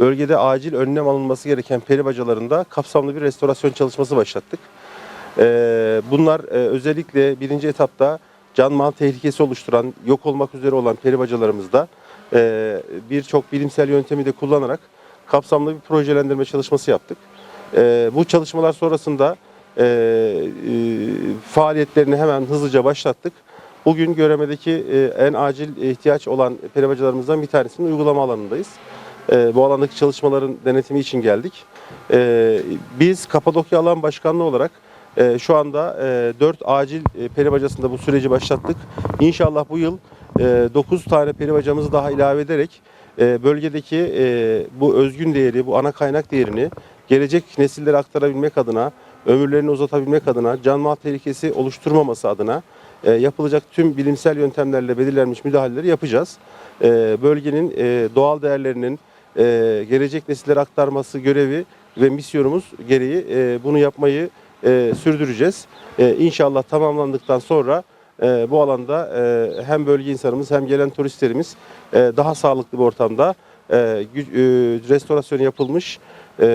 bölgede acil önlem alınması gereken peri bacalarında kapsamlı bir restorasyon çalışması başlattık. Ee, bunlar e, özellikle birinci etapta can mal tehlikesi oluşturan, yok olmak üzere olan peri bacalarımızda e, birçok bilimsel yöntemi de kullanarak kapsamlı bir projelendirme çalışması yaptık. E, bu çalışmalar sonrasında faaliyetlerini hemen hızlıca başlattık. Bugün Göreme'deki en acil ihtiyaç olan peri bacalarımızdan bir tanesinin uygulama alanındayız. E, bu alandaki çalışmaların denetimi için geldik. E, biz Kapadokya Alan Başkanlığı olarak e, şu anda e, 4 acil e, peri bacasında bu süreci başlattık. İnşallah bu yıl e, 9 tane peri bacamızı daha ilave ederek e, bölgedeki e, bu özgün değeri, bu ana kaynak değerini gelecek nesillere aktarabilmek adına, ömürlerini uzatabilmek adına, can mal tehlikesi oluşturmaması adına yapılacak tüm bilimsel yöntemlerle belirlenmiş müdahaleleri yapacağız. Bölgenin doğal değerlerinin e, gelecek nesillere aktarması görevi ve misyonumuz gereği e, bunu yapmayı e, sürdüreceğiz. E, inşallah tamamlandıktan sonra e, bu alanda e, hem bölge insanımız hem gelen turistlerimiz e, daha sağlıklı bir ortamda e, e, restorasyonu yapılmış e,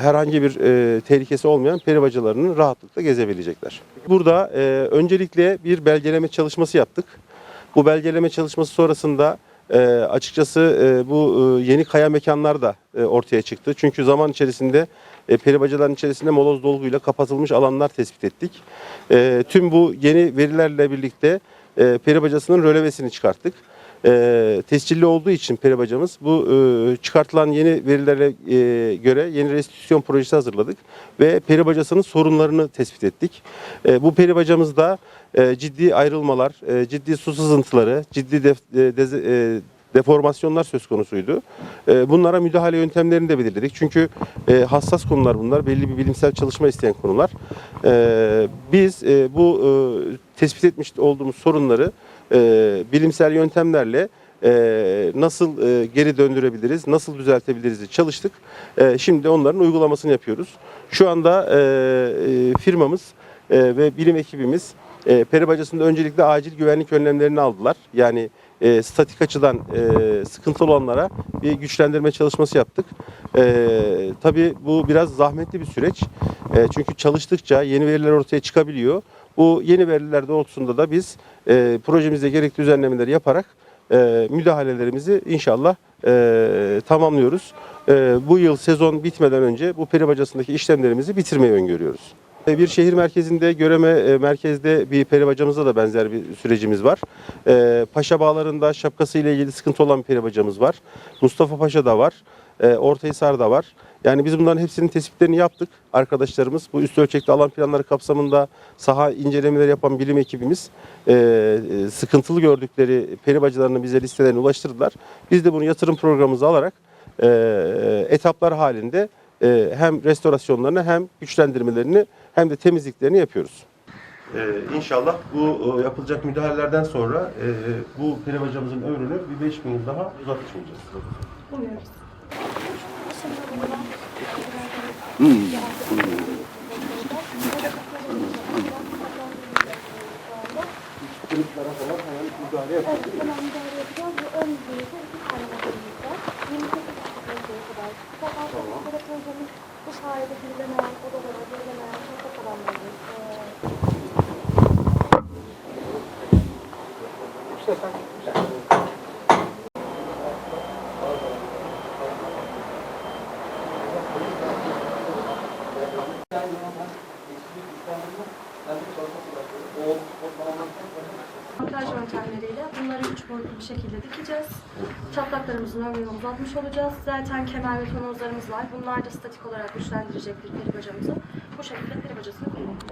herhangi bir e, tehlikesi olmayan peri bacalarını rahatlıkla gezebilecekler. Burada e, öncelikle bir belgeleme çalışması yaptık. Bu belgeleme çalışması sonrasında e, açıkçası e, bu e, yeni kaya mekanlar da e, ortaya çıktı. Çünkü zaman içerisinde e, peri bacaların içerisinde moloz dolguyla kapatılmış alanlar tespit ettik. E, tüm bu yeni verilerle birlikte e, peri bacasının rölevesini çıkarttık. E, tescilli olduğu için peri bacamız bu e, çıkartılan yeni verilere e, göre yeni restitüsyon projesi hazırladık ve peri bacasının sorunlarını tespit ettik. E, bu peri bacamızda e, ciddi ayrılmalar, e, ciddi su sızıntıları, ciddi def- e, deze- e, deformasyonlar söz konusuydu. E, bunlara müdahale yöntemlerini de belirledik. Çünkü e, hassas konular bunlar, belli bir bilimsel çalışma isteyen konular. E, biz bu tespit etmiş olduğumuz sorunları e, bilimsel yöntemlerle e, nasıl e, geri döndürebiliriz, nasıl düzeltebiliriz çalıştık. E, şimdi onların uygulamasını yapıyoruz. Şu anda e, e, firmamız e, ve bilim ekibimiz e, peri bacasında öncelikle acil güvenlik önlemlerini aldılar. Yani e, statik açıdan e, sıkıntılı olanlara bir güçlendirme çalışması yaptık. E, tabii bu biraz zahmetli bir süreç. E, çünkü çalıştıkça yeni veriler ortaya çıkabiliyor. Bu yeni veriler doğrultusunda da biz e, projemizde gerekli düzenlemeleri yaparak e, müdahalelerimizi inşallah e, tamamlıyoruz. E, bu yıl sezon bitmeden önce bu peri bacasındaki işlemlerimizi bitirmeyi öngörüyoruz. E, Bir şehir merkezinde Göreme e, merkezde bir peri bacamızda da benzer bir sürecimiz var. E, Paşa Bağları'nda şapkası ile ilgili sıkıntı olan bir peri bacamız var. Mustafa Paşa'da var. E, Ortahisar'da var. Yani biz bunların hepsinin tespitlerini yaptık. Arkadaşlarımız bu üst ölçekli alan planları kapsamında saha incelemeleri yapan bilim ekibimiz e, sıkıntılı gördükleri peri bacalarını bize listelerini ulaştırdılar. Biz de bunu yatırım programımıza alarak e, etaplar halinde e, hem restorasyonlarını hem güçlendirmelerini hem de temizliklerini yapıyoruz. Ee, inşallah bu e, yapılacak müdahalelerden sonra e, bu peri bacamızın ömrünü bir 5 bin yıl daha uzatacağız. Umuyoruz. Kırıklara falan hemen müdahale yapıyoruz. Evet, hemen müdahale yapacağız. Bu ön iki tane makinemiz var. 28 dakikaya kadar. Fakat sonra projemiz bu sayede girilemeyen odalara, girilemeyen sokak alanları, eee, montaj yöntemleriyle bunları üç boyutlu bir şekilde dikeceğiz. Çatlaklarımızın ömrünü uzatmış olacağız. Zaten kemer ve tonozlarımız var. Bunlar da statik olarak güçlendirecektir peri bacamızı. Bu şekilde peri bacasını kullanıyoruz.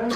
Evet.